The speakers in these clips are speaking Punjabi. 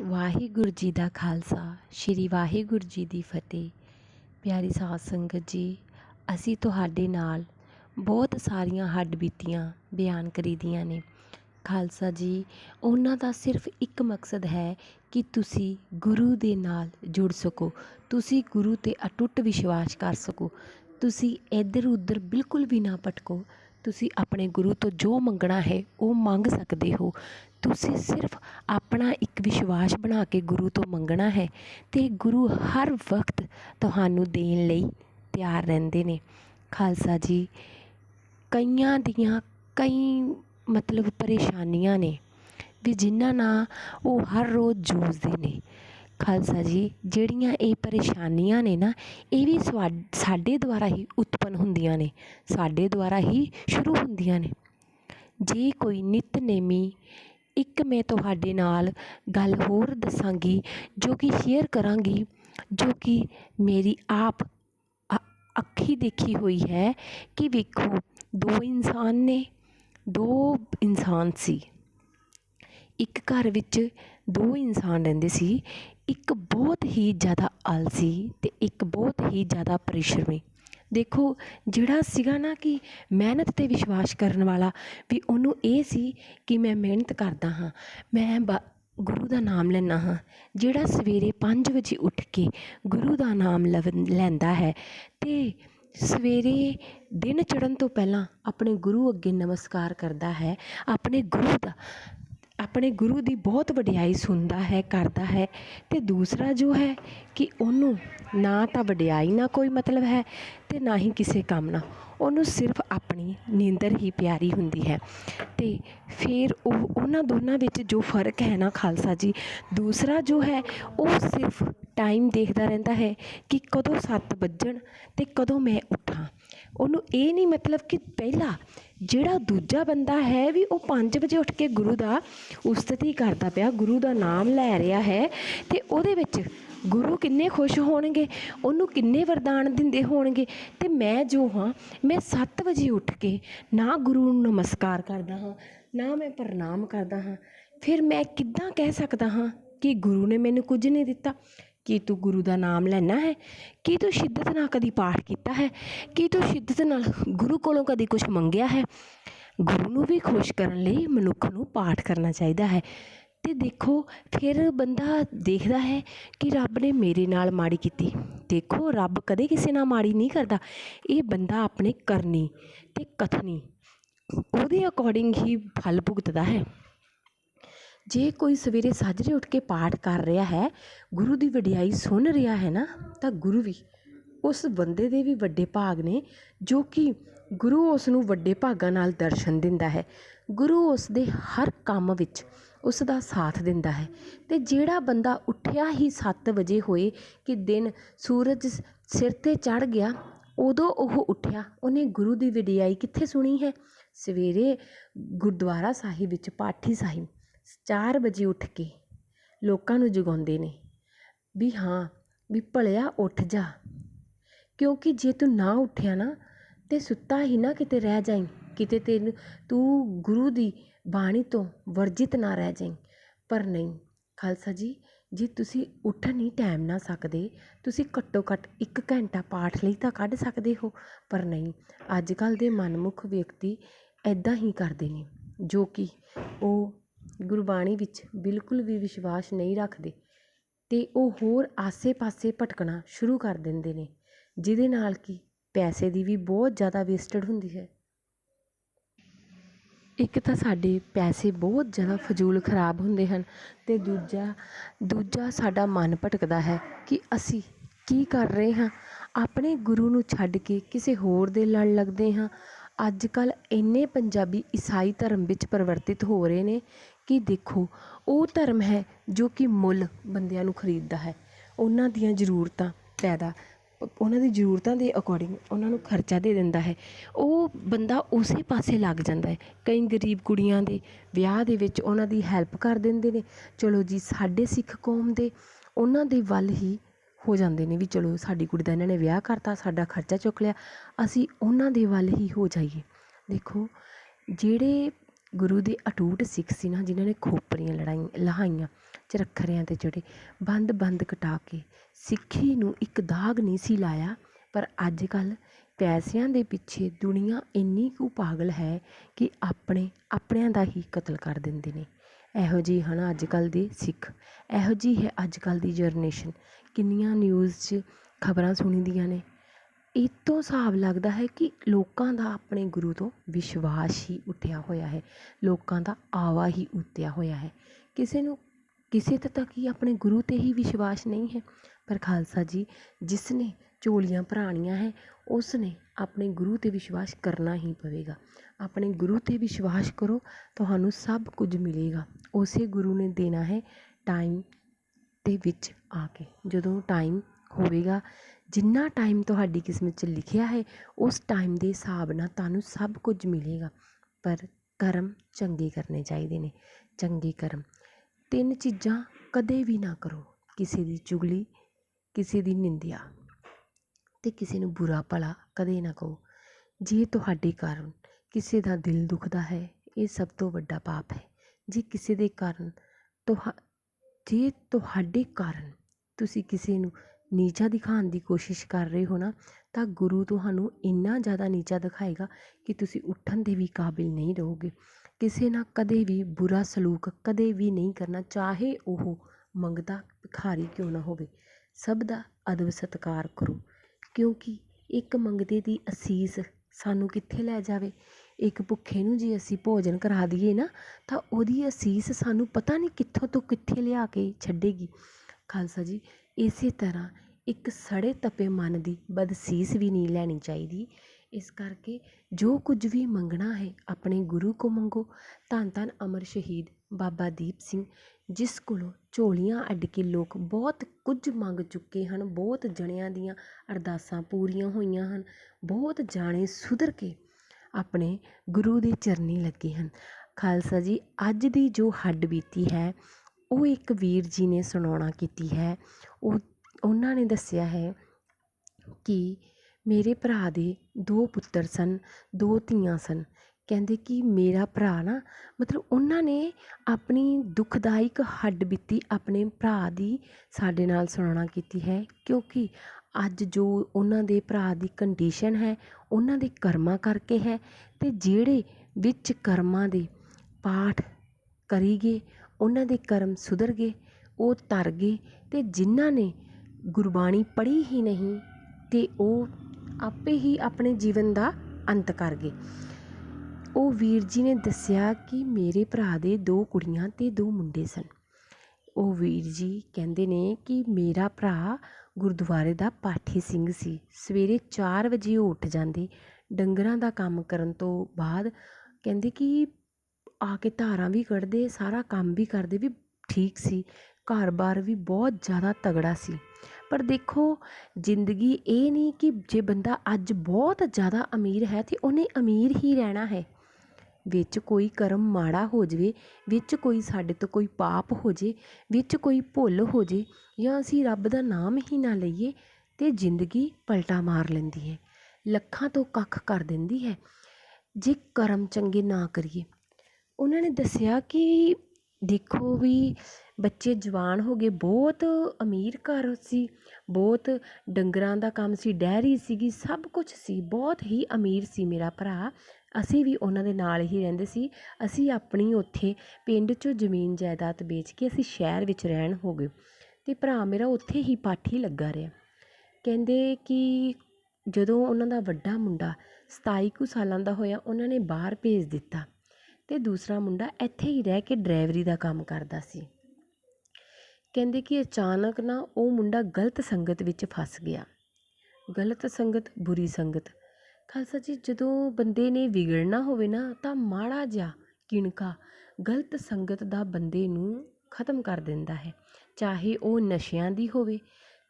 ਵਾਹਿਗੁਰੂ ਜੀ ਦਾ ਖਾਲਸਾ, ਸ੍ਰੀ ਵਾਹਿਗੁਰੂ ਜੀ ਦੀ ਫਤਿਹ। ਪਿਆਰੀ ਸਾਧ ਸੰਗਤ ਜੀ, ਅਸੀਂ ਤੁਹਾਡੇ ਨਾਲ ਬਹੁਤ ਸਾਰੀਆਂ ਹੱਡ ਬੀਤੀਆਂ ਬਿਆਨ ਕਰੀਦੀਆਂ ਨੇ। ਖਾਲਸਾ ਜੀ, ਉਹਨਾਂ ਦਾ ਸਿਰਫ ਇੱਕ ਮਕਸਦ ਹੈ ਕਿ ਤੁਸੀਂ ਗੁਰੂ ਦੇ ਨਾਲ ਜੁੜ ਸਕੋ, ਤੁਸੀਂ ਗੁਰੂ 'ਤੇ ਅਟੁੱਟ ਵਿਸ਼ਵਾਸ ਕਰ ਸਕੋ, ਤੁਸੀਂ ਇੱਧਰ ਉੱਧਰ ਬਿਲਕੁਲ ਵੀ ਨਾ ਭਟਕੋ। ਤੁਸੀਂ ਆਪਣੇ ਗੁਰੂ ਤੋਂ ਜੋ ਮੰਗਣਾ ਹੈ, ਉਹ ਮੰਗ ਸਕਦੇ ਹੋ। ਤੁਸੀਂ ਸਿਰਫ ਆਪਣਾ ਇੱਕ ਵਿਸ਼ਵਾਸ ਬਣਾ ਕੇ ਗੁਰੂ ਤੋਂ ਮੰਗਣਾ ਹੈ ਅਤੇ ਗੁਰੂ ਹਰ ਵਕਤ ਤੁਹਾਨੂੰ ਦੇਣ ਲਈ ਤਿਆਰ ਰਹਿੰਦੇ ਨੇ। ਖਾਲਸਾ ਜੀ, ਕਈਆਂ ਦੀਆਂ ਕਈ ਮਤਲਬ ਪਰੇਸ਼ਾਨੀਆਂ ਨੇ ਵੀ ਜਿਨ੍ਹਾਂ ਨਾਲ ਉਹ ਹਰ ਰੋਜ਼ ਜੂਝਦੇ ਨੇ। ਖਾਲਸਾ ਜੀ, ਜਿਹੜੀਆਂ ਇਹ ਪਰੇਸ਼ਾਨੀਆਂ ਨੇ ਨਾ, ਇਹ ਵੀ ਸਵਾ, ਸਾਡੇ ਦੁਆਰਾ ਹੀ ਉਤਪੰਨ ਹੁੰਦੀਆਂ ਨੇ, ਸਾਡੇ ਦੁਆਰਾ ਹੀ ਸ਼ੁਰੂ ਹੁੰਦੀਆਂ ਨੇ। ਜੇ ਕੋਈ ਨਿਤਨੇਮੀ ਇੱਕ ਮੈਂ ਤੁਹਾਡੇ ਨਾਲ ਗੱਲ ਹੋਰ ਦੱਸਾਂਗੀ, ਜੋ ਕਿ ਸ਼ੇਅਰ ਕਰਾਂਗੀ, ਜੋ ਕਿ ਮੇਰੀ ਆਪ ਅ- ਅੱਖੀ ਦੇਖੀ ਹੋਈ ਹੈ ਕਿ ਵੇਖੋ, ਦੋ ਇਨਸਾਨ ਨੇ, ਦੋ ਇਨਸਾਨ ਸੀ। ਇੱਕ ਘਰ ਵਿੱਚ ਦੋ ਇਨਸਾਨ ਰਹਿੰਦੇ ਸੀ ਇੱਕ ਬਹੁਤ ਹੀ ਜ਼ਿਆਦਾ ਆਲਸੀ ਅਤੇ ਇੱਕ ਬਹੁਤ ਹੀ ਜ਼ਿਆਦਾ ਪਰਿਸ਼ਰਮੀ ਦੇਖੋ, ਜਿਹੜਾ ਸੀਗਾ ਨਾ ਕਿ ਮਿਹਨਤ ਤੇ ਵਿਸ਼ਵਾਸ ਕਰਨ ਵਾਲਾ, ਵੀ ਉਹਨੂੰ ਇਹ ਸੀ ਕਿ ਮੈਂ ਮਿਹਨਤ ਕਰਦਾ ਹਾਂ, ਮੈਂ ਬ, ਗੁਰੂ ਦਾ ਨਾਮ ਲੈਂਦਾ ਹਾਂ। ਜਿਹੜਾ ਸਵੇਰੇ ਪੰਜ ਵਜੇ ਉੱਠ ਕੇ ਗੁਰੂ ਦਾ ਨਾਮ ਲਵ, ਲੈਂਦਾ ਹੈ ਅਤੇ ਸਵੇਰੇ ਦਿਨ ਚੜ੍ਹਨ ਤੋਂ ਪਹਿਲਾਂ ਆਪਣੇ ਗੁਰੂ ਅੱਗੇ ਨਮਸਕਾਰ ਕਰਦਾ ਹੈ, ਆਪਣੇ ਗੁਰੂ ਦਾ ਆਪਣੇ ਗੁਰੂ ਦੀ ਬਹੁਤ ਵਡਿਆਈ ਸੁਣਦਾ ਹੈ, ਕਰਦਾ ਹੈ ਅਤੇ ਦੂਸਰਾ ਜੋ ਹੈ ਕਿ ਉਹਨੂੰ ਨਾ ਤਾਂ ਵਡਿਆਈ ਨਾਲ ਕੋਈ ਮਤਲਬ ਹੈ ਅਤੇ ਨਾ ਹੀ ਕਿਸੇ ਕੰਮ ਨਾਲ। ਉਹਨੂੰ ਸਿਰਫ ਆਪਣੀ ਨੀਂਦਰ ਹੀ ਪਿਆਰੀ ਹੁੰਦੀ ਹੈ। ਅਤੇ ਫਿਰ ਉਹ ਉਹਨਾਂ ਦੋਨਾਂ ਵਿੱਚ ਜੋ ਫ਼ਰਕ ਹੈ ਨਾ ਖਾਲਸਾ ਜੀ, ਦੂਸਰਾ ਜੋ ਹੈ ਉਹ ਸਿਰਫ ਟਾਈਮ ਦੇਖਦਾ ਰਹਿੰਦਾ ਹੈ ਕਿ ਕਦੋਂ ਸੱਤ ਵੱਜਣ ਅਤੇ ਕਦੋਂ ਮੈਂ ਉੱਠਾਂ। ਉਹਨੂੰ ਇਹ ਨਹੀਂ ਮਤਲਬ ਕਿ ਪਹਿਲਾ ਜਿਹੜਾ ਦੂਜਾ ਬੰਦਾ ਹੈ ਵੀ ਉਹ ਪੰਜ ਵਜੇ ਉੱਠ ਕੇ ਗੁਰੂ ਦਾ ਉਸਤਤੀ ਕਰਦਾ ਪਿਆ, ਗੁਰੂ ਦਾ ਨਾਮ ਲੈ ਰਿਹਾ ਹੈ ਅਤੇ ਉਹਦੇ ਵਿੱਚ ਗੁਰੂ ਕਿੰਨੇ ਖੁਸ਼ ਹੋਣਗੇ, ਉਹਨੂੰ ਕਿੰਨੇ ਵਰਦਾਨ ਦਿੰਦੇ ਹੋਣਗੇ ਅਤੇ ਮੈਂ ਜੋ ਹਾਂ, ਮੈਂ ਸੱਤ ਵਜੇ ਉੱਠ ਕੇ ਨਾ ਗੁਰੂ ਨੂੰ ਨਮਸਕਾਰ ਕਰਦਾ ਹਾਂ, ਨਾ ਮੈਂ ਪ੍ਰਣਾਮ ਕਰਦਾ ਹਾਂ, ਫਿਰ ਮੈਂ ਕਿੱਦਾਂ ਕਹਿ ਸਕਦਾ ਹਾਂ ਕਿ ਗੁਰੂ ਨੇ ਮੈਨੂੰ ਕੁਝ ਨਹੀਂ ਦਿੱਤਾ? ਕੀ ਤੂੰ ਗੁਰੂ ਦਾ ਨਾਮ ਲੈਣਾ ਹੈ? ਕੀ ਤੂੰ ਸ਼ਿੱਦਤ ਨਾਲ ਕਦੀ ਪਾਠ ਕੀਤਾ ਹੈ? ਕੀ ਤੂੰ ਸ਼ਿੱਦਤ ਨਾਲ ਗੁਰੂ ਕੋਲੋਂ ਕਦੀ ਕੁਝ ਮੰਗਿਆ ਹੈ? ਗੁਰੂ ਨੂੰ ਵੀ ਖੁਸ਼ ਕਰਨ ਲਈ ਮਨੁੱਖ ਨੂੰ ਪਾਠ ਕਰਨਾ ਚਾਹੀਦਾ ਹੈ। ਅਤੇ ਦੇਖੋ, ਫਿਰ ਬੰਦਾ ਦੇਖਦਾ ਹੈ ਕਿ ਰੱਬ ਨੇ ਮੇਰੇ ਨਾਲ ਮਾੜੀ ਕੀਤੀ। ਦੇਖੋ, ਰੱਬ ਕਦੇ ਕਿਸੇ ਨਾਲ ਮਾੜੀ ਨਹੀਂ ਕਰਦਾ। ਇਹ ਬੰਦਾ ਆਪਣੇ ਕਰਨੀ ਅਤੇ ਕਥਨੀ, ਉਹਦੇ ਅਕੋਰਡਿੰਗ ਹੀ ਫਲ ਭੁਗਤਦਾ ਹੈ। ਜੇ ਕੋਈ ਸਵੇਰੇ ਸਾਜਰੇ ਉੱਠ ਕੇ ਪਾਠ ਕਰ ਰਿਹਾ ਹੈ, ਗੁਰੂ ਦੀ ਵਡਿਆਈ ਸੁਣ ਰਿਹਾ ਹੈ ਨਾ, ਤਾਂ ਗੁਰੂ ਵੀ, ਉਸ ਬੰਦੇ ਦੇ ਵੀ ਵੱਡੇ ਭਾਗ ਨੇ, ਜੋ ਕਿ ਗੁਰੂ ਉਸ ਨੂੰ ਵੱਡੇ ਭਾਗਾਂ ਨਾਲ ਦਰਸ਼ਨ ਦਿੰਦਾ ਹੈ। ਗੁਰੂ ਉਸ ਦੇ ਹਰ ਕੰਮ ਵਿੱਚ ਉਸ ਦਾ ਸਾਥ ਦਿੰਦਾ ਹੈ। ਅਤੇ ਜਿਹੜਾ ਬੰਦਾ ਉੱਠਿਆ ਹੀ ਸੱਤ ਵਜੇ ਹੋਏ ਕਿ ਦਿਨ ਸੂਰਜ ਸਿਰ ਤੇ ਚੜ੍ਹ ਗਿਆ, ਉਦੋਂ ਉਹ ਉੱਠਿਆ, ਉਹਨੇ ਗੁਰੂ ਦੀ ਵਡਿਆਈ ਕਿੱਥੇ ਸੁਣੀ ਹੈ? ਸਵੇਰੇ ਗੁਰਦੁਆਰਾ ਸਾਹਿਬ ਵਿੱਚ ਪਾਠੀ ਸਾਹਿਬ ਚਾਰ ਵਜੇ ਉੱਠ ਕੇ ਲੋਕਾਂ ਨੂੰ ਜਗਾਉਂਦੇ ਨੇ ਵੀ ਹਾਂ, ਵੀ ਭਲਿਆ ਉੱਠ ਜਾ। ਕਿਉਂਕਿ ਜੇ ਤੂੰ ਨਾ ਉੱਠਿਆ ਨਾ, ਤੇ ਸੁੱਤਾ ਹੀ ਨਾ ਕਿਤੇ ਰਹਿ ਜਾਈਂ, ਕਿਤੇ ਤੈਨੂੰ, ਤੂੰ ਗੁਰੂ ਦੀ ਬਾਣੀ ਤੋਂ ਵਰਜਿਤ ਨਾ ਰਹਿ ਜਾਈਂ। ਪਰ ਨਹੀਂ, ਖਾਲਸਾ ਜੀ, ਜੇ ਤੁਸੀਂ ਉੱਠ ਨਹੀਂ ਟਾਈਮ ਨਾ ਸਕਦੇ, ਤੁਸੀਂ ਘੱਟੋ ਘੱਟ ਇੱਕ ਘੰਟਾ ਪਾਠ ਲਈ ਤਾਂ ਕੱਢ ਸਕਦੇ ਹੋ। ਪਰ ਨਹੀਂ, ਅੱਜ ਕੱਲ੍ਹ ਦੇ ਮਨਮੁਖ ਵਿਅਕਤੀ ਇੱਦਾਂ ਹੀ ਕਰਦੇ ਨੇ, ਜੋ ਕਿ ਉਹ ਗੁਰਬਾਣੀ ਵਿੱਚ ਬਿਲਕੁਲ ਵੀ ਵਿਸ਼ਵਾਸ ਨਹੀਂ ਰੱਖਦੇ ਤੇ ਉਹ ਹੋਰ ਆਸੇ-ਪਾਸੇ ਭਟਕਣਾ ਸ਼ੁਰੂ ਕਰ ਦਿੰਦੇ ਨੇ, ਜਿਹਦੇ ਨਾਲ ਕਿ ਪੈਸੇ ਦੀ ਵੀ ਬਹੁਤ ਜ਼ਿਆਦਾ ਵੇਸਟਡ ਹੁੰਦੀ ਹੈ। ਇੱਕ ਤਾਂ ਸਾਡੇ ਪੈਸੇ ਬਹੁਤ ਜ਼ਿਆਦਾ ਫਜ਼ੂਲ ਖਰਾਬ ਹੁੰਦੇ ਹਨ ਅਤੇ ਦੂਜਾ ਦੂਜਾ ਸਾਡਾ ਮਨ ਭਟਕਦਾ ਹੈ ਕਿ ਅਸੀਂ ਕੀ ਕਰ ਰਹੇ ਹਾਂ। ਆਪਣੇ ਗੁਰੂ ਨੂੰ ਛੱਡ ਕੇ ਕਿਸੇ ਹੋਰ ਦੇ ਲੜ ਲੱਗਦੇ ਹਾਂ। ਅੱਜ ਕੱਲ੍ਹ ਇੰਨੇ ਪੰਜਾਬੀ ਈਸਾਈ ਧਰਮ ਵਿੱਚ ਪਰਿਵਰਤਿਤ ਹੋ ਰਹੇ ਨੇ ਕਿ ਦੇਖੋ, ਉਹ ਧਰਮ ਹੈ ਜੋ ਕਿ ਮੁੱਲ ਬੰਦਿਆਂ ਨੂੰ ਖਰੀਦਦਾ ਹੈ। ਉਹਨਾਂ ਦੀਆਂ ਜ਼ਰੂਰਤਾਂ ਪੈਦਾ, ਉਹਨਾਂ ਦੀ ਜ਼ਰੂਰਤਾਂ ਦੇ ਅਕੋਰਡਿੰਗ ਉਹਨਾਂ ਨੂੰ ਖਰਚਾ ਦੇ ਦਿੰਦਾ ਹੈ। ਉਹ ਬੰਦਾ ਉਸੇ ਪਾਸੇ ਲੱਗ ਜਾਂਦਾ ਹੈ। ਕਈ ਗਰੀਬ ਕੁੜੀਆਂ ਦੇ ਵਿਆਹ ਦੇ ਵਿੱਚ ਉਹਨਾਂ ਦੀ ਹੈਲਪ ਕਰ ਦਿੰਦੇ ਨੇ। ਚਲੋ ਜੀ, ਸਾਡੇ ਸਿੱਖ ਕੌਮ ਦੇ ਉਹਨਾਂ ਦੇ ਵੱਲ ਹੀ ਹੋ ਜਾਂਦੇ ਨੇ ਵੀ ਚਲੋ ਸਾਡੀ ਕੁੜੀ ਦਾ ਇਹਨਾਂ ਨੇ ਵਿਆਹ ਕਰਤਾ, ਸਾਡਾ ਖਰਚਾ ਚੁੱਕ ਲਿਆ। ਅਸੀਂ ਉਹਨਾਂ ਦੇ ਵੱਲ ਹੀ ਹੋ ਜਾਈਏ। ਦੇਖੋ, ਜਿਹੜੇ ਗੁਰੂ ਦੇ ਅਟੂਟ ਸਿੱਖ ਸੀ ਨਾ, ਜਿਨ੍ਹਾਂ ਨੇ ਖੋਪਰੀਆਂ ਲੜਾਈ ਲਹਾਈਆਂ, ਚਰਖੜਿਆਂ 'ਤੇ ਚੜ੍ਹੇ, ਬੰਦ ਬੰਦ ਕਟਾ ਕੇ ਸਿੱਖੀ ਨੂੰ ਇੱਕ ਦਾਗ ਨਹੀਂ ਸੀ ਲਾਇਆ। ਪਰ ਅੱਜ ਕੱਲ੍ਹ ਪੈਸਿਆਂ ਦੇ ਪਿੱਛੇ ਦੁਨੀਆ ਇੰਨੀ ਕੁ ਪਾਗਲ ਹੈ ਕਿ ਆਪਣੇ, ਆਪਣਿਆਂ ਦਾ ਹੀ ਕਤਲ ਕਰ ਦਿੰਦੇ ਨੇ। ਇਹੋ ਜਿਹੀ ਹਨ ਅੱਜ ਕੱਲ੍ਹ ਦੇ ਸਿੱਖ। ਇਹੋ ਜਿਹੀ ਹੈ ਅੱਜ ਕੱਲ੍ਹ ਦੀ ਜਨਰੇਸ਼ਨ ਕਿੰਨੀਆਂ ਨਿਊਜ਼ 'ਚ ਖਬਰਾਂ ਸੁਣੀਦੀਆਂ ਨੇ। ਇਹ ਤੋਂ ਹਿਸਾਬ ਲੱਗਦਾ ਹੈ ਕਿ ਲੋਕਾਂ ਦਾ ਆਪਣੇ ਗੁਰੂ ਤੋਂ ਵਿਸ਼ਵਾਸ ਹੀ ਉੱਠਿਆ ਹੋਇਆ ਹੈ। ਲੋਕਾਂ ਦਾ ਆਵਾ ਹੀ ਉੱਤਿਆ ਹੋਇਆ ਹੈ। ਕਿਸੇ ਨੂੰ, ਕਿਸੇ ਤੇ ਤੱਕ ਹੀ ਆਪਣੇ ਗੁਰੂ 'ਤੇ ਹੀ ਵਿਸ਼ਵਾਸ ਨਹੀਂ ਹੈ? ਪਰ ਖਾਲਸਾ ਜੀ ਜਿਸ ਨੇ ਝੋਲੀਆਂ ਭਰਾਣੀਆਂ ਹੈ ਉਸ ਨੇ ਆਪਣੇ ਗੁਰੂ 'ਤੇ ਵਿਸ਼ਵਾਸ ਕਰਨਾ ਹੀ ਪਵੇਗਾ। ਆਪਣੇ ਗੁਰੂ 'ਤੇ ਵਿਸ਼ਵਾਸ ਕਰੋ, ਤੁਹਾਨੂੰ ਸਭ ਕੁਝ ਮਿਲੇਗਾ। ਉਸੇ ਗੁਰੂ ਨੇ ਦੇਣਾ ਹੈ ਟਾਈਮ ਦੇ ਵਿੱਚ ਆ ਕੇ। ਜਦੋਂ ਟਾਈਮ ਹੋਵੇਗਾ ਜਿੰਨਾ ਟਾਈਮ ਤੁਹਾਡੀ ਕਿਸਮਤ 'ਚ ਲਿਖਿਆ ਹੈ, ਉਸ ਟਾਈਮ ਦੇ ਹਿਸਾਬ ਨਾਲ ਤੁਹਾਨੂੰ ਸਭ ਕੁਝ ਮਿਲੇਗਾ। ਪਰ ਕਰਮ ਚੰਗੇ ਕਰਨੇ ਚਾਹੀਦੇ ਨੇ, ਚੰਗੇ ਕਰਮ। ਤਿੰਨ ਚੀਜ਼ਾਂ ਕਦੇ ਵੀ ਨਾ ਕਰੋ, ਕਿਸੇ ਦੀ ਚੁਗਲੀ, ਕਿਸੇ ਦੀ ਨਿੰਦਿਆ ਅਤੇ ਕਿਸੇ ਨੂੰ ਬੁਰਾ ਭਲਾ ਕਦੇ ਨਾ ਕਹੋ। ਜੇ ਤੁਹਾਡੇ ਕਾਰਨ ਕਿਸੇ ਦਾ ਦਿਲ ਦੁਖਦਾ ਹੈ, ਇਹ ਸਭ ਤੋਂ ਵੱਡਾ ਪਾਪ ਹੈ। ਜੇ ਕਿਸੇ ਦੇ ਕਾਰਨ ਤੁਹਾ, ਜੇ ਤੁਹਾਡੇ ਕਾਰਨ ਤੁਸੀਂ ਕਿਸੇ ਨੂੰ ਨੀਚਾ ਦਿਖਾਉਣ ਦੀ ਕੋਸ਼ਿਸ਼ ਕਰ ਰਹੇ ਹੋ ਨਾ, ਤਾਂ ਗੁਰੂ ਤੁਹਾਨੂੰ ਇੰਨਾ ਜ਼ਿਆਦਾ ਨੀਚਾ ਦਿਖਾਏਗਾ ਕਿ ਤੁਸੀਂ ਉੱਠਣ ਦੇ ਵੀ ਕਾਬਿਲ ਨਹੀਂ ਰਹੋਗੇ। ਕਿਸੇ ਨਾਲ ਕਦੇ ਵੀ ਬੁਰਾ ਸਲੂਕ ਕਦੇ ਵੀ ਨਹੀਂ ਕਰਨਾ, ਚਾਹੇ ਉਹ ਮੰਗਦਾ ਭਿਖਾਰੀ ਕਿਉਂ ਨਾ ਹੋਵੇ। ਸਭ ਦਾ ਅਦਬ ਸਤਿਕਾਰ ਕਰੋ, ਕਿਉਂਕਿ ਇੱਕ ਮੰਗਦੇ ਦੀ ਅਸੀਸ ਸਾਨੂੰ ਕਿੱਥੇ ਲੈ ਜਾਵੇ? ਇੱਕ ਭੁੱਖੇ ਨੂੰ ਜੇ ਅਸੀਂ ਭੋਜਨ ਕਰਾ ਦਈਏ ਨਾ, ਤਾਂ ਉਹਦੀ ਅਸੀਸ ਸਾਨੂੰ ਪਤਾ ਨਹੀਂ ਕਿੱਥੋਂ ਤੋਂ ਕਿੱਥੇ ਲਿਆ ਕੇ ਛੱਡੇਗੀ। ਖਾਲਸਾ ਜੀ ਇਸੇ ਤਰ੍ਹਾਂ ਇੱਕ ਸੜੇ ਤਪੇ ਮਨ ਦੀ ਬਦਸੀਸ ਵੀ ਨਹੀਂ ਲੈਣੀ ਚਾਹੀਦੀ। ਇਸ ਕਰਕੇ ਜੋ ਕੁਝ ਵੀ ਮੰਗਣਾ ਹੈ ਆਪਣੇ ਗੁਰੂ ਕੋ ਮੰਗੋ। ਧੰਨ ਧੰਨ ਅਮਰ ਸ਼ਹੀਦ ਬਾਬਾ ਦੀਪ ਸਿੰਘ, ਜਿਸ ਕੋਲੋਂ ਝੋਲੀਆਂ ਅੱਡ ਕੇ ਲੋਕ ਬਹੁਤ ਕੁਝ ਮੰਗ ਚੁੱਕੇ ਹਨ, ਬਹੁਤ ਜਣਿਆਂ ਦੀਆਂ ਅਰਦਾਸਾਂ ਪੂਰੀਆਂ ਹੋਈਆਂ ਹਨ, ਬਹੁਤ ਜਾਣੇ ਸੁਧਰ ਕੇ ਆਪਣੇ ਗੁਰੂ ਦੇ ਚਰਨੀ ਲੱਗੇ ਹਨ। ਖਾਲਸਾ ਜੀ, ਅੱਜ ਦੀ ਜੋ ਹੱਡ ਬੀਤੀ ਹੈ ਉਹ ਇੱਕ ਵੀਰ ਜੀ ਨੇ ਸੁਣਾਉਣਾ ਕੀਤੀ ਹੈ। ਉਹ, ਉਹਨਾਂ ਨੇ ਦੱਸਿਆ ਹੈ ਕਿ ਮੇਰੇ ਭਰਾ ਦੇ ਦੋ ਪੁੱਤਰ ਸਨ, ਦੋ ਧੀਆਂ ਸਨ। ਕਹਿੰਦੇ ਕਿ ਮੇਰਾ ਭਰਾ ਨਾ, ਮਤਲਬ ਉਹਨਾਂ ਨੇ ਆਪਣੀ ਦੁਖਦਾਇਕ ਹੱਡ ਬੀਤੀ ਆਪਣੇ ਭਰਾ ਦੀ ਸਾਡੇ ਨਾਲ ਸੁਣਾਉਣਾ ਕੀਤੀ ਹੈ। ਕਿਉਂਕਿ ਅੱਜ ਜੋ ਉਹਨਾਂ ਦੇ ਭਰਾ ਦੀ ਕੰਡੀਸ਼ਨ ਹੈ, ਉਹਨਾਂ ਦੇ ਕਰਮਾਂ ਕਰਕੇ ਹੈ ਅਤੇ ਜਿਹੜੇ ਵਿੱਚ ਕਰਮਾਂ ਦੇ ਪਾਠ ਕਰੀ ਗਏ ਉਹਨਾਂ ਦੇ ਕਰਮ ਸੁਧਰ ਗਏ, ਉਹ ਤਰ ਗਏ ਅਤੇ ਜਿਨ੍ਹਾਂ ਨੇ ਗੁਰਬਾਣੀ ਪੜ੍ਹੀ ਹੀ ਨਹੀਂ ਅਤੇ ਉਹ ਆਪੇ ਹੀ ਆਪਣੇ ਜੀਵਨ ਦਾ ਅੰਤ ਕਰ ਗਏ। ਉਹ ਵੀਰ ਜੀ ਨੇ ਦੱਸਿਆ ਕਿ ਮੇਰੇ ਭਰਾ ਦੇ ਦੋ ਕੁੜੀਆਂ ਅਤੇ ਦੋ ਮੁੰਡੇ ਸਨ। ਉਹ ਵੀਰ ਜੀ ਕਹਿੰਦੇ ਨੇ ਕਿ ਮੇਰਾ ਭਰਾ ਗੁਰਦੁਆਰੇ ਦਾ ਪਾਠੀ ਸਿੰਘ ਸੀ। ਸਵੇਰੇ ਚਾਰ ਵਜੇ ਉਹ ਉੱਠ ਜਾਂਦੇ। ਡੰਗਰਾਂ ਦਾ ਕੰਮ ਕਰਨ ਤੋਂ ਬਾਅਦ ਕਹਿੰਦੇ ਕਿ ਆ ਕੇ ਧਾਰਾਂ ਵੀ ਕੱਢਦੇ, ਸਾਰਾ ਕੰਮ ਵੀ ਕਰਦੇ ਵੀ ਠੀਕ ਸੀ। ਘਰ-ਬਾਰ ਵੀ ਬਹੁਤ ਜ਼ਿਆਦਾ ਤਗੜਾ ਸੀ। ਪਰ ਦੇਖੋ, ਜ਼ਿੰਦਗੀ ਇਹ ਨਹੀਂ ਕਿ ਜੇ ਬੰਦਾ ਅੱਜ ਬਹੁਤ ਜ਼ਿਆਦਾ ਅਮੀਰ ਹੈ ਤਾਂ ਉਹਨੇ ਅਮੀਰ ਹੀ ਰਹਿਣਾ ਹੈ। ਵਿੱਚ ਕੋਈ ਕਰਮ ਮਾੜਾ ਹੋ ਜਾਵੇ, ਵਿੱਚ ਕੋਈ ਸਾਡੇ ਤੋਂ ਕੋਈ ਪਾਪ ਹੋ ਜੇ ਵਿੱਚ ਕੋਈ ਭੁੱਲ ਹੋ ਜੇ ਜਾਂ ਅਸੀਂ ਰੱਬ ਦਾ ਨਾਮ ਹੀ ਨਾ ਲਈਏ ਤੇ ਜ਼ਿੰਦਗੀ ਪਲਟਾ ਮਾਰ ਲੈਂਦੀ ਹੈ। ਲੱਖਾਂ ਤੋਂ ਕੱਖ ਕਰ ਦਿੰਦੀ ਹੈ। ਜੇ ਕਰਮ ਚੰਗੇ ਨਾ ਕਰੀਏ ਉਹਨਾਂ ਨੇ ਦੱਸਿਆ ਕਿ ਦੇਖੋ ਵੀ ਬੱਚੇ ਜਵਾਨ ਹੋ ਗਏ, ਬਹੁਤ ਅਮੀਰ ਘਰ ਸੀ, ਬਹੁਤ ਡੰਗਰਾਂ ਦਾ ਕੰਮ ਸੀ, ਡੈਰੀ ਸੀਗੀ, ਸਭ ਕੁਝ ਸੀ, ਬਹੁਤ ਹੀ ਅਮੀਰ ਸੀ ਮੇਰਾ ਭਰਾ। ਅਸੀਂ ਵੀ ਉਹਨਾਂ ਦੇ ਨਾਲ ਹੀ ਰਹਿੰਦੇ ਸੀ। ਅਸੀਂ ਆਪਣੀ ਉੱਥੇ ਪਿੰਡ 'ਚੋਂ ਜ਼ਮੀਨ ਜਾਇਦਾਦ ਵੇਚ ਕੇ ਅਸੀਂ ਸ਼ਹਿਰ ਵਿੱਚ ਰਹਿਣ ਹੋ ਗਏ। ਅਤੇ ਭਰਾ ਮੇਰਾ ਉੱਥੇ ਹੀ ਪਾਠੀ ਲੱਗਾ ਰਿਹਾ। ਕਹਿੰਦੇ ਕਿ ਜਦੋਂ ਉਹਨਾਂ ਦਾ ਵੱਡਾ ਮੁੰਡਾ ਸਤਾਈ ਕੁ ਸਾਲਾਂ ਦਾ ਹੋਇਆ, ਉਹਨਾਂ ਨੇ ਬਾਹਰ ਭੇਜ ਦਿੱਤਾ। ਅਤੇ ਦੂਸਰਾ ਮੁੰਡਾ ਇੱਥੇ ਹੀ ਰਹਿ ਕੇ ਡਰਾਈਵਰੀ ਦਾ ਕੰਮ ਕਰਦਾ ਸੀ। ਕਹਿੰਦੇ ਕਿ ਅਚਾਨਕ ਨਾ ਉਹ ਮੁੰਡਾ ਗਲਤ ਸੰਗਤ ਵਿੱਚ ਫਸ ਗਿਆ। ਗਲਤ ਸੰਗਤ, ਬੁਰੀ ਸੰਗਤ। ਖਾਲਸਾ ਜੀ, ਜਦੋਂ ਬੰਦੇ ਨੇ ਵਿਗੜਨਾ ਹੋਵੇ ਨਾ, ਤਾਂ ਮਾੜਾ ਜਿਹਾ ਕਿਣਕਾ ਗਲਤ ਸੰਗਤ ਦਾ ਬੰਦੇ ਨੂੰ ਖਤਮ ਕਰ ਦਿੰਦਾ ਹੈ। ਚਾਹੇ ਉਹ ਨਸ਼ਿਆਂ ਦੀ ਹੋਵੇ,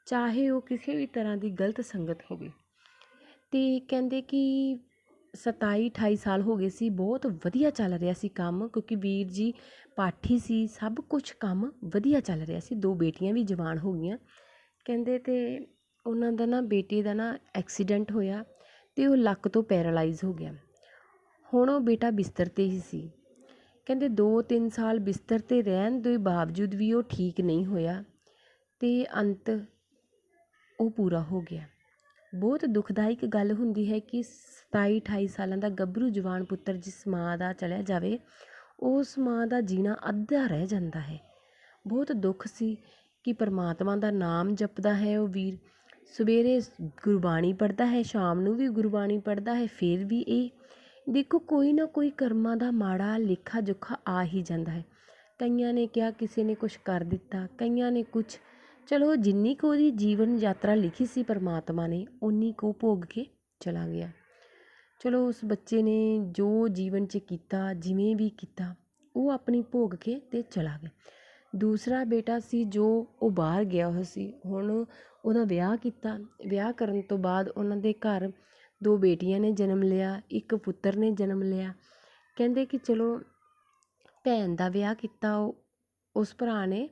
ਚਾਹੇ ਉਹ ਕਿਸੇ ਵੀ ਤਰ੍ਹਾਂ ਦੀ ਗਲਤ ਸੰਗਤ ਹੋਵੇ। ਅਤੇ ਕਹਿੰਦੇ ਕਿ ਸਤਾਈ, ਅਠਾਈ ਸਾਲ ਹੋ ਗਏ ਸੀ। ਬਹੁਤ ਵਧੀਆ ਚੱਲ ਰਿਹਾ ਸੀ ਕੰਮ ਕਿਉਂਕਿ ਵੀਰ ਜੀ ਪਾਠੀ ਸੀ। ਸਭ ਕੁਛ ਕੰਮ ਵਧੀਆ ਚੱਲ ਰਿਹਾ ਸੀ। ਦੋ ਬੇਟੀਆਂ ਵੀ ਜਵਾਨ ਹੋ ਗਈਆਂ। ਕਹਿੰਦੇ ਅਤੇ ਉਹਨਾਂ ਦਾ ਨਾ ਬੇਟੇ ਦਾ ਨਾ ਐਕਸੀਡੈਂਟ ਹੋਇਆ ਅਤੇ ਉਹ ਲੱਕ ਤੋਂ ਪੈਰਾਲਾਈਜ਼ ਹੋ ਗਿਆ। ਹੁਣ ਉਹ ਬੇਟਾ ਬਿਸਤਰ 'ਤੇ ਹੀ ਸੀ। ਕਹਿੰਦੇ 2-3 ਸਾਲ ਬਿਸਤਰ 'ਤੇ ਰਹਿਣ ਦੇ ਬਾਵਜੂਦ ਵੀ ਉਹ ਠੀਕ ਨਹੀਂ ਹੋਇਆ ਅਤੇ ਅੰਤ ਉਹ ਪੂਰਾ ਹੋ ਗਿਆ। ਬਹੁਤ ਦੁਖਦਾਇਕ ਗੱਲ ਹੁੰਦੀ ਹੈ ਕਿ 27-28 ਸਾਲਾਂ ਦਾ ਗੱਭਰੂ ਜਵਾਨ ਪੁੱਤਰ ਜਿਸ ਮਾਂ ਦਾ ਚਲਿਆ ਜਾਵੇ, ਉਸ ਮਾਂ ਦਾ ਜੀਣਾ ਅੱਧਾ ਰਹਿ ਜਾਂਦਾ ਹੈ। ਬਹੁਤ ਦੁੱਖ ਸੀ ਕਿ ਪਰਮਾਤਮਾ ਦਾ ਨਾਮ ਜਪਦਾ ਹੈ, ਉਹ ਵੀਰ ਸਵੇਰੇ ਗੁਰਬਾਣੀ ਪੜ੍ਹਦਾ ਹੈ, ਸ਼ਾਮ ਨੂੰ ਵੀ ਗੁਰਬਾਣੀ ਪੜ੍ਹਦਾ ਹੈ, ਫਿਰ ਵੀ ਇਹ ਦੇਖੋ ਕੋਈ ਨਾ ਕੋਈ ਕਰਮਾਂ ਦਾ ਮਾੜਾ ਲੇਖਾ ਜੋਖਾ ਆ ਹੀ ਜਾਂਦਾ ਹੈ। ਕਈਆਂ ਨੇ ਕਿਹਾ ਕਿਸੇ ਨੇ ਕੁਝ ਕਰ ਦਿੱਤਾ, ਕਈਆਂ ਨੇ ਕੁਝ ਚਲੋ ਜਿੰਨੀ ਕੁ ਉਹਦੀ ਜੀਵਨ ਯਾਤਰਾ ਲਿਖੀ ਸੀ ਪਰਮਾਤਮਾ ਨੇ ਉਨੀ ਕੁ ਭੋਗ ਕੇ ਚਲਾ ਗਿਆ। ਚਲੋ ਉਸ ਬੱਚੇ ਨੇ ਜੋ ਜੀਵਨ 'ਚ ਕੀਤਾ, ਜਿਵੇਂ ਵੀ ਕੀਤਾ, ਉਹ ਆਪਣੀ ਭੋਗ ਕੇ ਅਤੇ ਚਲਾ ਗਿਆ। ਦੂਸਰਾ ਬੇਟਾ ਸੀ ਜੋ ਉਹ ਬਾਹਰ ਗਿਆ ਹੋਇਆ ਸੀ। ਹੁਣ ਉਹਦਾ ਵਿਆਹ ਕੀਤਾ। ਵਿਆਹ ਕਰਨ ਤੋਂ ਬਾਅਦ ਉਹਨਾਂ ਦੇ ਘਰ ਦੋ ਬੇਟੀਆਂ ਨੇ ਜਨਮ ਲਿਆ। ਇੱਕ ਪੁੱਤਰ ਨੇ ਜਨਮ ਲਿਆ। ਕਹਿੰਦੇ ਕਿ ਚਲੋ ਭੈਣ ਦਾ ਵਿਆਹ ਕੀਤਾ, ਉਹ ਉਸ ਭਰਾ ਨੇ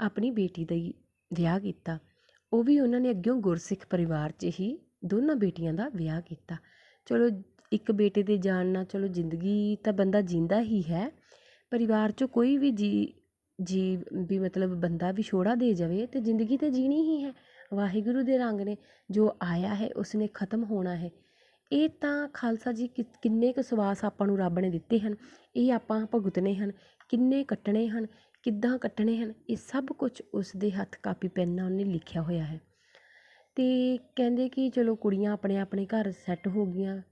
ਆਪਣੀ ਬੇਟੀ ਦਾ ਹੀ ਵਿਆਹ ਕੀਤਾ। ਉਹ ਵੀ ਉਹਨਾਂ ਨੇ ਅੱਗਿਓਂ ਗੁਰਸਿੱਖ ਪਰਿਵਾਰ 'ਚ ਹੀ ਦੋਨਾਂ ਬੇਟੀਆਂ ਦਾ ਵਿਆਹ ਕੀਤਾ। ਚਲੋ ਇੱਕ ਬੇਟੇ ਦੇ ਜਾਣ ਨਾਲ ਚਲੋ ਜ਼ਿੰਦਗੀ ਤਾਂ ਬੰਦਾ ਜੀਂਦਾ ਹੀ ਹੈ, ਪਰਿਵਾਰ 'ਚੋਂ ਕੋਈ ਵੀ ਜੀ, ਜੀਵ ਵੀ ਮਤਲਬ ਬੰਦਾ ਵਿਛੋੜਾ ਦੇ ਜਾਵੇ ਤਾਂ ਜ਼ਿੰਦਗੀ ਤਾਂ ਜੀਣੀ ਹੀ ਹੈ। ਵਾਹਿਗੁਰੂ ਦੇ ਰੰਗ ਨੇ ਜੋ ਆਇਆ ਹੈ, ਉਸਨੇ ਖਤਮ ਹੋਣਾ ਹੈ। ਇਹ ਤਾਂ ਖਾਲਸਾ ਜੀ ਕਿ, ਕਿੰਨੇ ਕੁ ਸਵਾਸ ਆਪਾਂ ਨੂੰ ਰੱਬ ਨੇ ਦਿੱਤੇ ਹਨ, ਇਹ ਆਪਾਂ ਭੁਗਤਣੇ ਹਨ, ਕਿੰਨੇ ਕੱਟਣੇ ਹਨ, ਕਿੱਦਾਂ ਕੱਟਣੇ ਹਨ, ਇਹ ਸਭ ਕੁਝ ਉਸ ਦੇ ਹੱਥ ਕਾਪੀ ਪੈਨ ਨਾਲ ਉਹਨੇ ਲਿਖਿਆ ਹੋਇਆ ਹੈ। ਅਤੇ ਕਹਿੰਦੇ ਕਿ ਚਲੋ ਕੁੜੀਆਂ ਆਪਣੇ ਆਪਣੇ ਘਰ ਸੈੱਟ ਹੋ ਗਈਆਂ।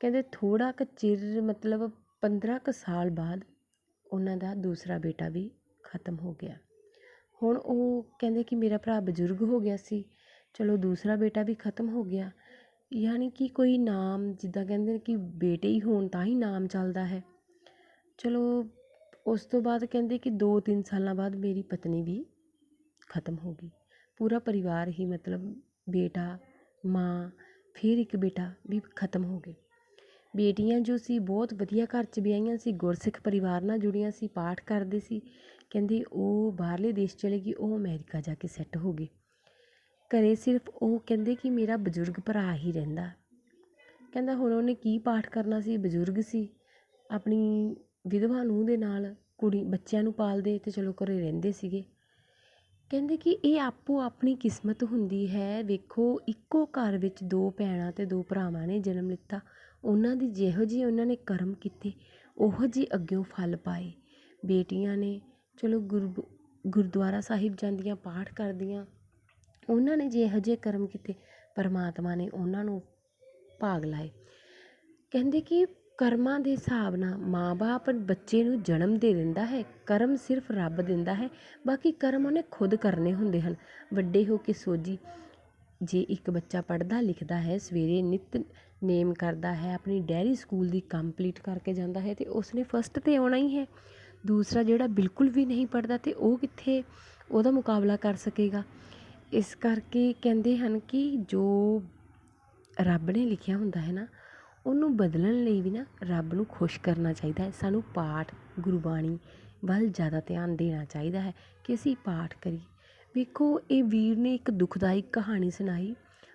ਕਹਿੰਦੇ ਥੋੜ੍ਹਾ ਕੁ ਚਿਰ ਮਤਲਬ ਪੰਦਰਾਂ ਕੁ ਸਾਲ ਬਾਅਦ ਉਹਨਾਂ ਦਾ ਦੂਸਰਾ ਬੇਟਾ ਵੀ ਖਤਮ ਹੋ ਗਿਆ। ਹੁਣ ਉਹ ਕਹਿੰਦੇ ਕਿ ਮੇਰਾ ਭਰਾ ਬਜ਼ੁਰਗ ਹੋ ਗਿਆ ਸੀ, ਚਲੋ ਦੂਸਰਾ ਬੇਟਾ ਵੀ ਖਤਮ ਹੋ ਗਿਆ। ਯਾਨੀ ਕਿ ਕੋਈ ਨਾਮ ਜਿੱਦਾਂ ਕਹਿੰਦੇ ਨੇ ਕਿ ਬੇਟੇ ਹੀ ਹੋਣ ਤਾਂ ਹੀ ਨਾਮ ਚੱਲਦਾ ਹੈ। ਚਲੋ ਉਸ ਤੋਂ ਬਾਅਦ ਕਹਿੰਦੇ ਕਿ 2-3 ਸਾਲਾਂ ਬਾਅਦ ਮੇਰੀ ਪਤਨੀ ਵੀ ਖਤਮ ਹੋ ਗਈ। ਪੂਰਾ ਪਰਿਵਾਰ ਹੀ ਮਤਲਬ ਬੇਟਾ, ਮਾਂ, ਫਿਰ ਇੱਕ ਬੇਟਾ ਵੀ ਖਤਮ ਹੋ ਗਏ। ਬੇਟੀਆਂ ਜੋ ਸੀ ਬਹੁਤ ਵਧੀਆ ਘਰ 'ਚ ਵਿਆਹੀਆਂ ਸੀ, ਗੁਰਸਿੱਖ ਪਰਿਵਾਰ ਨਾਲ ਜੁੜੀਆਂ ਸੀ, ਪਾਠ ਕਰਦੇ ਸੀ। ਕਹਿੰਦੇ ਉਹ ਬਾਹਰਲੇ ਦੇਸ਼ ਚਲੇ ਗਈ ਉਹ ਅਮੈਰੀਕਾ ਜਾ ਕੇ ਸੈੱਟ ਹੋ ਗਏ। ਘਰ ਸਿਰਫ ਉਹ ਕਹਿੰਦੇ ਕਿ ਮੇਰਾ ਬਜ਼ੁਰਗ ਭਰਾ ਹੀ ਰਹਿੰਦਾ। ਕਹਿੰਦਾ ਹੁਣ ਉਹਨੇ ਕੀ ਪਾਠ ਕਰਨਾ ਸੀ, ਬਜ਼ੁਰਗ ਸੀ। ਆਪਣੀ ਵਿਧਵਾ ਨੂੰਹ ਦੇ ਨਾਲ ਕੁੜੀ, ਬੱਚਿਆਂ ਨੂੰ ਪਾਲਦੇ ਅਤੇ ਚਲੋ ਘਰ ਰਹਿੰਦੇ ਸੀਗੇ। ਕਹਿੰਦੇ ਕਿ ਇਹ ਆਪੋ ਆਪਣੀ ਕਿਸਮਤ ਹੁੰਦੀ ਹੈ। ਵੇਖੋ, ਇੱਕੋ ਘਰ ਵਿੱਚ ਦੋ ਭੈਣਾਂ ਅਤੇ ਦੋ ਭਰਾਵਾਂ ਨੇ ਜਨਮ ਲਿੱਤਾ। ਉਹਨਾਂ ਦੀ ਜਿਹੋ ਜਿਹੇ ਉਹਨਾਂ ਨੇ ਕਰਮ ਕੀਤੇ, ਉਹੋ ਜਿਹੇ ਅੱਗਿਓਂ ਫਲ ਪਾਏ। ਬੇਟੀਆਂ ਨੇ, ਚਲੋ ਗੁਰੂ, ਗੁਰਦੁਆਰਾ ਸਾਹਿਬ ਜਾਂਦੀਆਂ, ਪਾਠ ਕਰਦੀਆਂ। ਉਹਨਾਂ ਨੇ ਜਿਹੋ ਜਿਹੇ ਕਰਮ ਕੀਤੇ, ਪਰਮਾਤਮਾ ਨੇ ਉਹਨਾਂ ਨੂੰ ਭਾਗ ਲਾਏ। ਕਹਿੰਦੇ ਕਿ ਕਰਮਾਂ ਦੇ ਹਿਸਾਬ ਨਾਲ ਮਾਂ-ਬਾਪ ਬੱਚੇ ਨੂੰ ਜਨਮ ਦੇ ਦਿੰਦਾ ਹੈ, ਕਰਮ ਸਿਰਫ ਰੱਬ ਦਿੰਦਾ ਹੈ, ਬਾਕੀ ਕਰਮ ਉਹਨੇ ਖੁਦ ਕਰਨੇ ਹੁੰਦੇ ਹਨ। ਵੱਡੇ ਹੋ ਕੇ ਸੋਝੀ, ਜੇ ਇੱਕ ਬੱਚਾ ਪੜ੍ਹਦਾ ਲਿਖਦਾ ਹੈ, ਸਵੇਰੇ ਨਿਤ ਨੇਮ ਕਰਦਾ ਹੈ, ਆਪਣੀ ਡੈਰੀ ਸਕੂਲ ਦੀ ਕੰਪਲੀਟ ਕਰਕੇ ਜਾਂਦਾ ਹੈ ਤੇ ਉਸਨੇ ਫਸਟ ਤੇ ਆਉਣਾ ਹੀ ਹੈ। ਦੂਸਰਾ ਜਿਹੜਾ ਬਿਲਕੁਲ ਵੀ ਨਹੀਂ ਪੜ੍ਹਦਾ ਅਤੇ ਉਹ ਕਿੱਥੇ ਉਹਦਾ ਮੁਕਾਬਲਾ ਕਰ ਸਕੇਗਾ। ਇਸ ਕਰਕੇ ਕਹਿੰਦੇ ਹਨ ਕਿ ਜੋ ਰੱਬ ਨੇ ਲਿਖਿਆ ਹੁੰਦਾ ਹੈ ਨਾ ਉਹਨੂੰ ਬਦਲਣ ਲਈ ਵੀ ਨਾ ਰੱਬ ਨੂੰ ਖੁਸ਼ ਕਰਨਾ ਚਾਹੀਦਾ ਹੈ। ਸਾਨੂੰ ਪਾਠ, ਗੁਰਬਾਣੀ ਵੱਲ ਜ਼ਿਆਦਾ ਧਿਆਨ ਦੇਣਾ ਚਾਹੀਦਾ ਹੈ ਕਿ ਅਸੀਂ ਪਾਠ ਕਰੀਏ। ਵੇਖੋ, ਇਹ ਵੀਰ ਨੇ ਇੱਕ ਦੁਖਦਾਇਕ ਕਹਾਣੀ ਸੁਣਾਈ,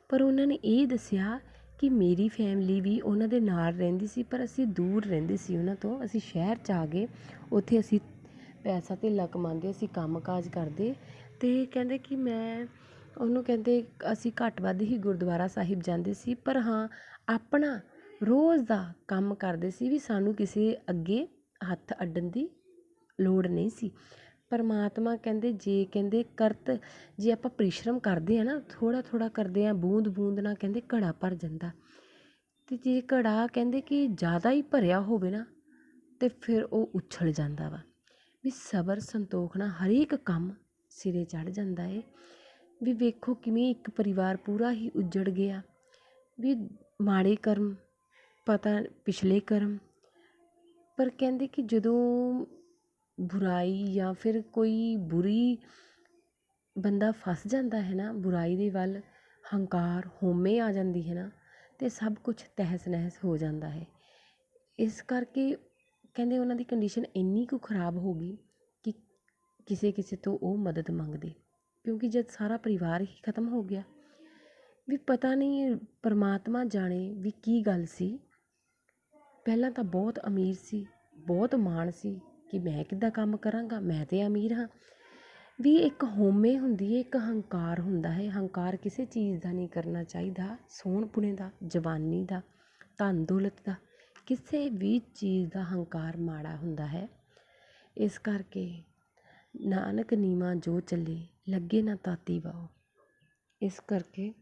ਪਰ ਉਹਨਾਂ ਨੇ ਇਹ ਦੱਸਿਆ ਕਿ ਮੇਰੀ ਫੈਮਿਲੀ ਵੀ ਉਹਨਾਂ ਦੇ ਨਾਲ ਰਹਿੰਦੀ ਸੀ, ਪਰ ਅਸੀਂ ਦੂਰ ਰਹਿੰਦੇ ਸੀ ਉਹਨਾਂ ਤੋਂ। ਅਸੀਂ ਸ਼ਹਿਰ 'ਚ ਆ ਗਏ, ਉੱਥੇ ਅਸੀਂ ਪੈਸਾ ਧੇਲਾ ਕਮਾਉਂਦੇ ਅਸੀਂ ਕੰਮ ਕਾਜ ਕਰਦੇ ਅਤੇ ਕਹਿੰਦੇ ਕਿ ਮੈਂ, ਉਹਨੂੰ ਕਹਿੰਦੇ ਅਸੀਂ ਘੱਟ ਵੱਧ ਹੀ ਗੁਰਦੁਆਰਾ ਸਾਹਿਬ ਜਾਂਦੇ ਸੀ, ਪਰ ਹਾਂ, ਆਪਣਾ ਰੋਜ਼ ਦਾ ਕੰਮ ਕਰਦੇ ਸੀ ਵੀ ਸਾਨੂੰ ਕਿਸੇ ਅੱਗੇ ਹੱਥ ਅੱਡਣ ਦੀ ਲੋੜ ਨਹੀਂ ਸੀ। ਪਰਮਾਤਮਾ ਕਹਿੰਦੇ, ਜੇ ਕਹਿੰਦੇ ਕਰਤ, ਜੇ ਆਪਾਂ ਪਰਿਸ਼ਰਮ ਕਰਦੇ ਆ ਨਾ ਥੋੜ੍ਹਾ ਥੋੜ੍ਹਾ ਕਰਦੇ ਆ ਬੂੰਦ ਬੂੰਦ ਨਾਲ ਕਹਿੰਦੇ ਘੜਾ ਭਰ ਜਾਂਦਾ। ਅਤੇ ਜੇ ਘੜਾ ਕਹਿੰਦੇ ਕਿ ਜ਼ਿਆਦਾ ਹੀ ਭਰਿਆ ਹੋਵੇ ਨਾ, ਤਾਂ ਫਿਰ ਉਹ ਉਛਲ ਜਾਂਦਾ ਵਾ। ਵੀ ਸਬਰ, ਸੰਤੋਖ ਨਾਲ ਹਰੇਕ ਕੰਮ ਸਿਰੇ ਚੜ੍ਹ ਜਾਂਦਾ ਏ। ਵੀ ਵੇਖੋ ਕਿਵੇਂ ਇੱਕ ਪਰਿਵਾਰ ਪੂਰਾ ਹੀ ਉੱਜੜ ਗਿਆ। ਵੀ ਮਾੜੇ ਕਰਮ ਪਤਾ ਪਿਛਲੇ ਕਰਮ। ਪਰ ਕਹਿੰਦੇ ਕਿ ਜਦੋਂ ਬੁਰਾਈ ਜਾਂ ਫਿਰ ਕੋਈ ਬੁਰੀ ਬੰਦਾ ਫਸ ਜਾਂਦਾ ਹੈ ਨਾ, ਬੁਰਾਈ ਦੇ ਵੱਲ ਹੰਕਾਰ ਹਉਮੈ ਆ ਜਾਂਦੀ ਹੈ ਨਾ ਅਤੇ ਸਭ ਕੁਛ ਤਹਿਸ ਨਹਿਸ ਹੋ ਜਾਂਦਾ ਹੈ। ਇਸ ਕਰਕੇ ਕਹਿੰਦੇ ਉਹਨਾਂ ਦੀ ਕੰਡੀਸ਼ਨ ਇੰਨੀ ਕੁ ਖਰਾਬ ਹੋ ਗਈ ਕਿ ਕਿਸੇ ਕਿਸੇ ਤੋਂ ਉਹ ਮਦਦ ਮੰਗਦੇ। ਕਿਉਂਕਿ ਜਦ ਸਾਰਾ ਪਰਿਵਾਰ ਹੀ ਖਤਮ ਹੋ ਗਿਆ, ਵੀ ਪਤਾ ਨਹੀਂ ਪਰਮਾਤਮਾ ਜਾਣੇ ਵੀ ਕੀ ਗੱਲ ਸੀ। ਪਹਿਲਾਂ ਤਾਂ ਬਹੁਤ ਅਮੀਰ ਸੀ, ਬਹੁਤ ਮਾਣ ਸੀ ਕਿ ਮੈਂ ਕਿੱਦਾਂ ਕੰਮ ਕਰਾਂਗਾ, ਮੈਂ ਤਾਂ ਅਮੀਰ ਹਾਂ। ਵੀ ਇੱਕ ਹੋਮੇ ਹੁੰਦੀ ਹੈ ਇੱਕ ਹੰਕਾਰ ਹੁੰਦਾ ਹੈ। ਹੰਕਾਰ ਕਿਸੇ ਚੀਜ਼ ਦਾ ਨਹੀਂ ਕਰਨਾ ਚਾਹੀਦਾ, ਸੋਹਣ ਪੁਣੇ ਦਾ, ਜਵਾਨੀ ਦਾ, ਧਨ ਦੌਲਤ ਦਾ, ਕਿਸੇ ਵੀ ਚੀਜ਼ ਦਾ ਹੰਕਾਰ ਮਾੜਾ ਹੁੰਦਾ ਹੈ। ਇਸ ਕਰਕੇ ਨਾਨਕ ਨੀਵਾਂ ਜੋ ਚੱਲੇ, ਲੱਗੇ ਨਾ ਤਾਤੀ ਵਾਓ। ਇਸ ਕਰਕੇ